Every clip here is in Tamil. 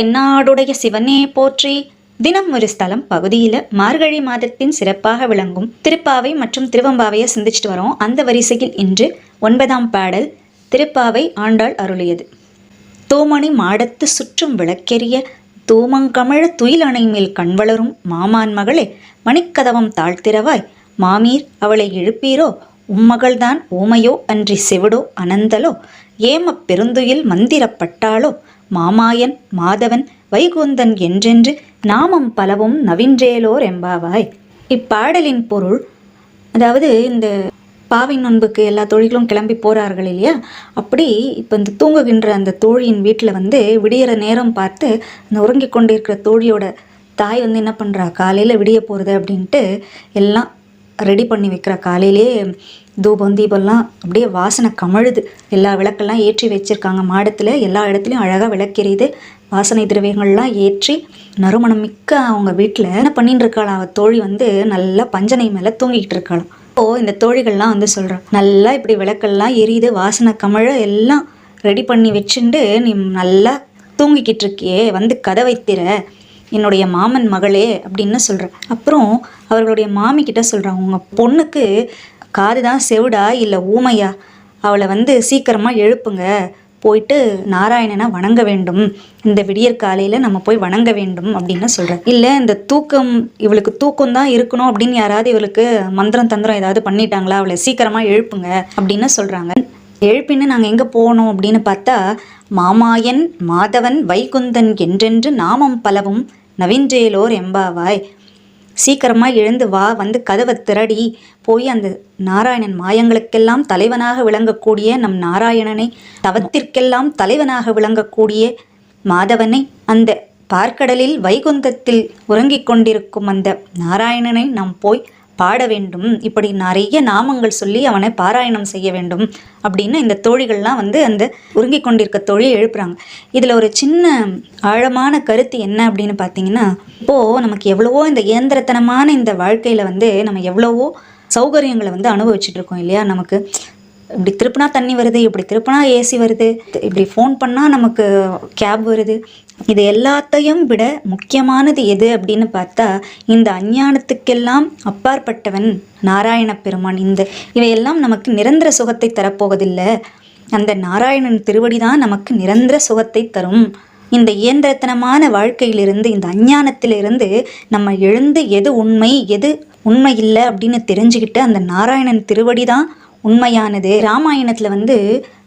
தென்னாடுடைய சிவனே போற்றி. தினம் ஒரு ஸ்தலம் பகுதியில் மார்கழி மாதத்தின் சிறப்பாக விளங்கும். திருப்பாவை மற்றும் திருவம்பாவையை சிந்திச்சுட்டு வரோம். அந்த வரிசையில் இன்று ஒன்பதாம் பாடல் திருப்பாவை ஆண்டாள் அருளியது. தூமணி மாடத்து சுற்றும் விளக்கெரிய தூமங்கமழ துயில் அணை மேல் கண்வளரும் மாமான் மகளே மணிக்கதவம் தாழ்த்திரவாய் மாமீர் அவளை எழுப்பீரோ? உம்மகள்தான் ஊமையோ அன்றி செவிடோ அனந்தலோ? ஏமப் பெருந்துயில் மந்திரப்பட்டாளோ? மாமாயன் மாதவன் வைகுந்தன் என்றென்று நாமம் பலவும் நவின்றேலோர் எம்பாவாய் இப்பாடலின் பொருள் அதாவது இந்த பாவை நோன்புக்கு எல்லா தோழிகளும் கிளம்பி போகிறார்கள் இல்லையா? அப்படி இப்போ இந்த தூங்குகின்ற அந்த தோழியின் வீட்டில் வந்து விடியிற நேரம் பார்த்து அந்த உறங்கி கொண்டிருக்கிற தோழியோட தாய் வந்து என்ன பண்ணுறா காலையில் விடிய போகிறது அப்படின்ட்டு எல்லாம் ரெடி பண்ணி வைக்கிற காலையிலே தூபம் தீபம்லாம் அப்படியே வாசனை கமழுது. எல்லா விளக்கெல்லாம் ஏற்றி வச்சிருக்காங்க. மாடத்தில் எல்லா இடத்துலையும் அழகாக விளக்கெரியுது. வாசனை திரவியங்கள்லாம் ஏற்றி நறுமணம் மிக்க அவங்க வீட்டில் என்ன பண்ணிட்டு இருக்காளாம்? அவ தோழி வந்து நல்லா பஞ்சனை மேலே தூங்கிக்கிட்டு இருக்காளாம். ஓ இந்த தோழிகள்லாம் வந்து சொல்கிறான் நல்லா இப்படி விளக்கெல்லாம் எரியுது வாசனை கமழ எல்லாம் ரெடி பண்ணி வச்சுண்டு நீ நல்லா தூங்கிக்கிட்டு இருக்கியே வந்து கதவை திற என்னுடைய மாமன் மகளே அப்படின்னு சொல்கிறேன் அப்புறம் அவர்களுடைய மாமிக்கிட்ட சொல்கிறான் உங்கள் பொண்ணுக்கு காது தான் செவிடா இல்லை ஊமையா? அவளை வந்து சீக்கிரமாக எழுப்புங்க. போயிட்டு நாராயணனை வணங்க வேண்டும். இந்த விடியற் காலையில் நம்ம போய் வணங்க வேண்டும் அப்படின்னு சொல்கிறேன் இல்லை இந்த தூக்கம் இவளுக்கு தூக்கம் தான் இருக்கணும் அப்படின்னு யாராவது இவளுக்கு மந்திரம் தந்திரம் ஏதாவது பண்ணிட்டாங்களா? அவளை சீக்கிரமாக எழுப்புங்க அப்படின்னு சொல்கிறாங்க எழுப்பின்னு நாங்கள் எங்கே போனோம் அப்படின்னு பார்த்தா மாமாயன் மாதவன் வைகுந்தன் என்றென்று நாமம் பலவும் நவீன்றேலோர் எம்பாவாய். சீக்கிரமாக எழுந்து வா வந்து கதவை திரடி போய் அந்த நாராயணன் மாயங்களுக்கெல்லாம் தலைவனாக விளங்கக்கூடிய நம் நாராயணனை தவத்திற்கெல்லாம் தலைவனாக விளங்கக்கூடிய மாதவனை அந்த பார்க்கடலில் வைகுந்தத்தில் உறங்கிக் கொண்டிருக்கும் அந்த நாராயணனை நாம் போய் பாட வேண்டும். இப்படி நிறைய நாமங்கள் சொல்லி அவனை பாராயணம் செய்ய வேண்டும் அப்படின்னு இந்த தோழிகள்லாம் வந்து அந்த உருங்கி கொண்டிருக்க தோழியை எழுப்புறாங்க. இதில் ஒரு சின்ன ஆழமான கருத்து என்ன அப்படின்னு பார்த்தீங்கன்னா இப்போது நமக்கு எவ்வளவோ இந்த இயந்திரத்தனமான இந்த வாழ்க்கையில் வந்து நம்ம எவ்வளவோ சௌகரியங்களை வந்து அனுபவிச்சுட்டு இருக்கோம் இல்லையா? நமக்கு இப்படி திருப்பினா தண்ணி வருது இப்படி திருப்பினா ஏசி வருது இப்படி ஃபோன் பண்ணால் நமக்கு கேப் வருது இது எல்லாத்தையும் விட முக்கியமானது எது அப்படின்னு பார்த்தா இந்த அஞ்ஞானத்துக்கெல்லாம் அப்பாற்பட்டவன் நாராயண பெருமான் இந்த இவையெல்லாம் நமக்கு நிரந்தர சுகத்தை தரப்போவதில்லை. அந்த நாராயணன் திருவடி தான் நமக்கு நிரந்தர சுகத்தை தரும். இந்த இயந்திரத்தனமான வாழ்க்கையிலிருந்து இந்த அஞ்ஞானத்திலிருந்து நம்ம எழுந்து எது உண்மை எது உண்மை இல்லை அப்படின்னு தெரிஞ்சுக்கிட்டு அந்த நாராயணன் திருவடி தான் உண்மையானது. ராமாயணத்தில் வந்து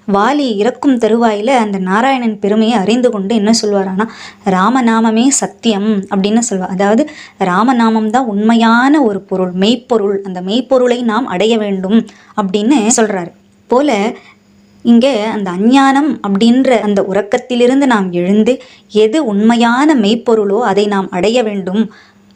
வாலி இறக்கும் தருவாயில் அந்த நாராயணன் பெருமையை அறிந்து கொண்டு என்ன சொல்வாரானா ராமநாமமே சத்தியம் அப்படின்னு சொல்வார் அதாவது ராமநாமம் தான் உண்மையான ஒரு பொருள் மெய்ப்பொருள். அந்த மெய்ப்பொருளை நாம் அடைய வேண்டும் அப்படின்னு சொல்கிறாரு போல இங்கே அந்த அஞ்ஞானம் அப்படின்ற அந்த உறக்கத்திலிருந்து நாம் எழுந்து எது உண்மையான மெய்ப்பொருளோ அதை நாம் அடைய வேண்டும்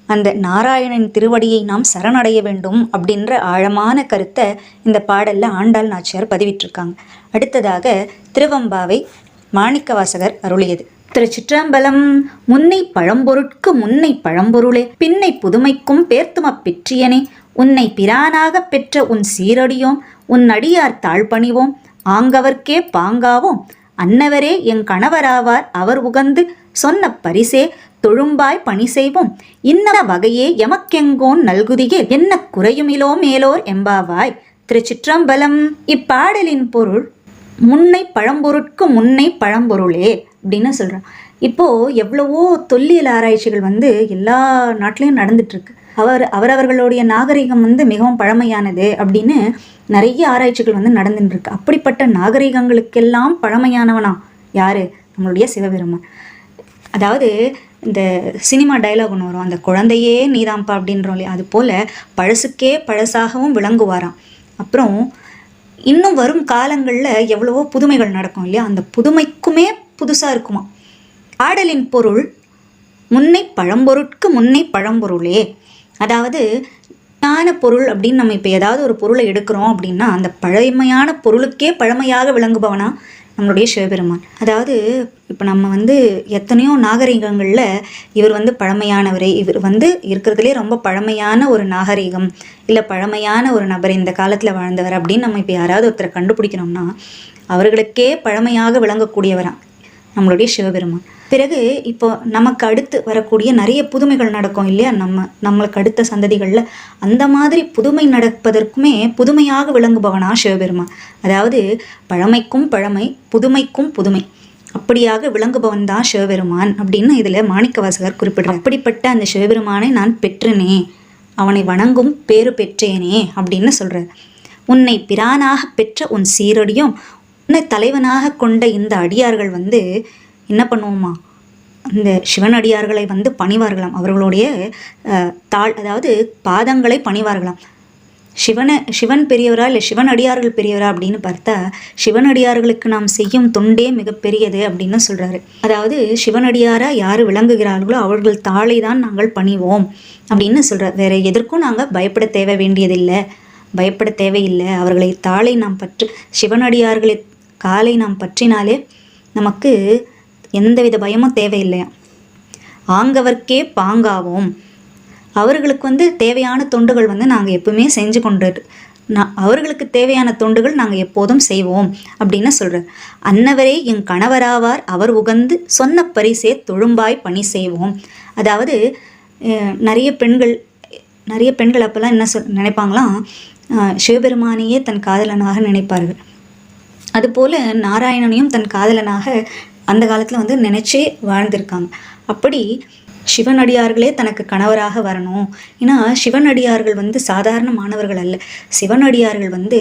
அந்த நாராயணன் திருவடியை நாம் சரணடைய வேண்டும் அப்படின்ற ஆழமான கருத்தை இந்த பாடலில் ஆண்டாள் நாச்சியார் பதிவிட்டிருக்காங்க. அடுத்ததாக திருவம்பாவை மாணிக்கவாசகர் அருளியது. திருச்சிற்றம்பலம் முன்னை பழம்பொருட்கு முன்னை பழம்பொருளே பின்னை புதுமைக்கும் பேர்த்தும பெற்றியனே. உன்னை பிரானாகப் பெற்ற உன் சீரடியோம் உன் அடியார் தாழ்பணிவோம். ஆங்கவர்க்கே பாங்காவோம் அன்னவரே என் கணவராவார் அவர் உகந்து சொன்ன பரிசே. தொழும்பாய் பணி செய்வோம். இன்ன வகையே எமக்கெங்கோன் நல்குதியே. என்ன குறையுமிலோ மேலோர் எம்பாவாய். திருச்சிற்றம்பலம் இப்பாடலின் பொருள் முன்னை பழம்பொருட்கு முன்னை பழம்பொருளே அப்படின்னு சொல்கிறான் இப்போது எவ்வளவோ தொல்லியல் ஆராய்ச்சிகள் வந்து எல்லா நாட்டிலையும் நடந்துட்டுருக்கு. அவர் அவரவர்களுடைய நாகரிகம் வந்து மிகவும் பழமையானது அப்படின்னு நிறைய ஆராய்ச்சிகள் வந்து நடந்துட்டுருக்கு. அப்படிப்பட்ட நாகரிகங்களுக்கெல்லாம் பழமையானவனா யார்? நம்மளுடைய சிவபெருமான். அதாவது இந்த சினிமா டைலாக் ஒன்று வரும். அந்த குழந்தையே நீதாம்பா அப்படின்றோம் இல்லையா அது போல் பழசுக்கே பழசாகவும் விளங்குவாராம். அப்புறம் இன்னும் வரும் காலங்களில் எவ்வளவோ புதுமைகள் நடக்கும் இல்லையா? அந்த புதுமைக்குமே புதுசாக இருக்குமா? ஆடலின் பொருள் முன்னை பழம்பொருட்கு முன்னை பழம்பொருளே. அதாவது ஞான பொருள் அப்படின்னு நம்ம இப்போ ஏதாவது ஒரு பொருளை எடுக்கிறோம் அப்படின்னா அந்த பழமையான பொருளுக்கே பழமையாக விளங்குபவனா? நம்மளுடைய சிவபெருமான். அதாவது இப்போ நம்ம வந்து எத்தனையோ நாகரிகங்களில் இவர் வந்து பழமையானவர். இவர் வந்து இருக்கிறதுலே ரொம்ப பழமையான ஒரு நாகரிகம் இல்லை பழமையான ஒரு நபர் இந்த காலத்தில் வாழ்ந்தவர் அப்படின்னு நம்ம இப்போ யாராவது ஒருத்தரை கண்டுபிடிக்கணும்னா அவர்களுக்கே பழமையாக விளங்கக்கூடியவரான் நம்மளுடைய சிவபெருமான். பிறகு இப்போ நமக்கு அடுத்து வரக்கூடிய நிறைய புதுமைகள் நடக்கும் இல்லையா? நம்ம நம்மளுக்கு அடுத்த சந்ததிகளில் அந்த மாதிரி புதுமை நடப்பதற்குமே புதுமையாக விளங்குபவனா சிவபெருமான். அதாவது பழமைக்கும் பழமை புதுமைக்கும் புதுமை. அப்படியாக விளங்குபவன் தான் சிவபெருமான் அப்படின்னு இதில் மாணிக்கவாசகர் குறிப்பிடுறார். அப்படிப்பட்ட அந்த சிவபெருமானை நான் பெற்றனே அவனை வணங்கும் பேறு பெற்றேனே அப்படின்னு சொல்கிறார் உன்னை பிரானாக பெற்ற உன் சீரடியும் உன்னை தலைவனாக கொண்ட இந்த அடியார்கள் வந்து என்ன பண்ணுவோமா? இந்த சிவனடியார்களை வந்து பணிவார்களாம். அவர்களுடைய தாழ் அதாவது பாதங்களை பணிவார்களாம். சிவனை சிவன் பெரியவரா இல்லை சிவன் அடியார்கள் பெரியவரா அப்படின்னு பார்த்தா சிவனடியார்களுக்கு நாம் செய்யும் தொண்டே மிகப்பெரியது அப்படின்னு சொல்கிறாரு அதாவது சிவனடியாரா யார் விளங்குகிறார்களோ அவர்கள் தாளை தான் நாங்கள் பணிவோம் அப்படின்னு சொல்கிறார் வேற எதற்கும் நாங்கள் பயப்பட தேவை வேண்டியதில்லை. பயப்பட தேவையில்லை. அவர்களை தாளை நாம் பற்று சிவனடியார்களை காலை நாம் பற்றினாலே நமக்கு எந்தவித பயமும் தேவையில்லையா? ஆங்கவர்க்கே பாங்காவோம். அவர்களுக்கு வந்து தேவையான தொண்டுகள் வந்து நாங்கள் எப்பவுமே செஞ்சு கொண்டு நான் அவர்களுக்கு தேவையான தொண்டுகள் நாங்கள் எப்போதும் செய்வோம் அப்படின்னு சொல்கிறார் அன்னவரே என் கணவராவார் அவர் உகந்து சொன்ன பரிசே தொழும்பாய் பணி செய்வோம். அதாவது நிறைய பெண்கள் நிறைய பெண்கள் அப்போல்லாம் என்ன சொல் நினைப்பாங்களாம் சிவபெருமானையே தன் காதலனாக நினைப்பார்கள். அதுபோல் நாராயணனையும் தன் காதலனாக அந்த காலத்தில் வந்து நினச்சே வாழ்ந்திருக்காங்க. அப்படி சிவனடியார்களே தனக்கு கணவராக வரணும். ஏன்னா சிவனடியார்கள் வந்து சாதாரணமானவர்கள் அல்ல. சிவனடியார்கள் வந்து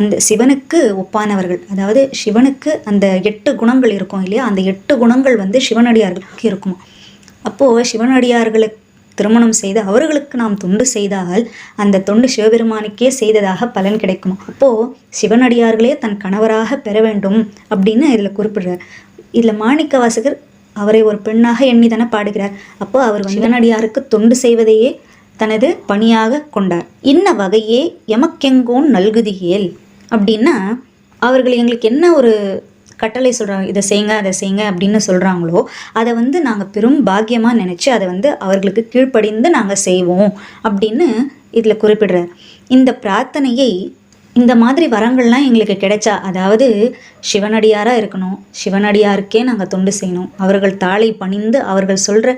அந்த சிவனுக்கு ஒப்பானவர்கள். அதாவது சிவனுக்கு அந்த எட்டு குணங்கள் இருக்கும் இல்லையா? அந்த எட்டு குணங்கள் வந்து சிவனடியார்களுக்கு இருக்குமா? அப்போது சிவனடியார்களுக்கு திருமணம் செய்து அவர்களுக்கு நாம் தொண்டு செய்தால் அந்த தொண்டு சிவபெருமானுக்கே செய்ததாக பலன் கிடைக்குமா? அப்போது சிவனடியார்களே தன் கணவராக பெற வேண்டும் அப்படின்னு இதில் குறிப்பிடுறார். இதில் மாணிக்க வாசகர் அவரை ஒரு பெண்ணாக எண்ணி தானே பாடுகிறார். அப்போ அவர் சிவனடியாருக்கு தொண்டு செய்வதையே தனது பணியாக கொண்டார். இன்ன வகையே எமக்கெங்கோன் நல்குதியேல் அப்படின்னா அவர்கள் எங்களுக்கு என்ன ஒரு கட்டளை சொல்கிறாங்க இதை செய்யுங்க அதை செய்யுங்க அப்படின்னு சொல்கிறாங்களோ அதை வந்து நாங்கள் பெரும் பாக்கியமாக நினச்சி அதை வந்து அவர்களுக்கு கீழ்ப்படிந்து நாங்கள் செய்வோம் அப்படின்னு இதில் குறிப்பிடுறார். இந்த பிரார்த்தனையை இந்த மாதிரி வரங்கள்லாம் எங்களுக்கு கிடைச்சா அதாவது சிவனடியாராக இருக்கணும் சிவனடியாருக்கே நாங்கள் தொண்டு செய்யணும். அவர்கள் தாளை பணிந்து அவர்கள் சொல்கிற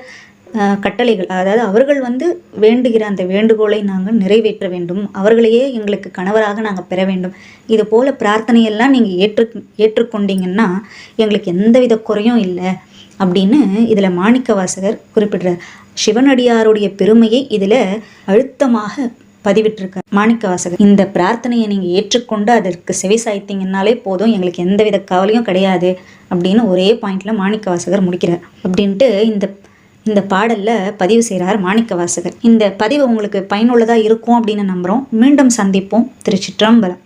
கட்டளைகள் அதாவது அவர்கள் வந்து வேண்டுகிற அந்த வேண்டுகோளை நாங்கள் நிறைவேற்ற வேண்டும். அவர்களையே எங்களுக்கு கணவராக நாங்கள் பெற வேண்டும். இது போல் பிரார்த்தனையெல்லாம் நீங்கள் ஏற்று ஏற்றுக்கொண்டீங்கன்னா எங்களுக்கு எந்தவித குறையும் இல்லை அப்படின்னு இதில் மாணிக்க வாசகர் குறிப்பிடுறார். சிவனடியாருடைய பெருமையை இதில் அழுத்தமாக பதிவிட்டிருக்கார். மாணிக்க வாசகர் இந்த பிரார்த்தனையை நீங்கள் ஏற்றுக்கொண்டு அதற்கு செவி சாய்த்தீங்கன்னாலே போதும் எங்களுக்கு எந்தவித கவலையும் கிடையாது அப்படின்னு ஒரே பாயிண்ட்ல மாணிக்க வாசகர் முடிக்கிறார். அப்படின்ட்டு இந்த இந்த பாடலில் பதிவு செய்கிறார் மாணிக்க வாசகர் இந்த பதிவு உங்களுக்கு பயனுள்ளதாக இருக்கும் அப்படின்னு நம்புகிறோம் மீண்டும் சந்திப்போம். திருச்சிற்றம்பலம்.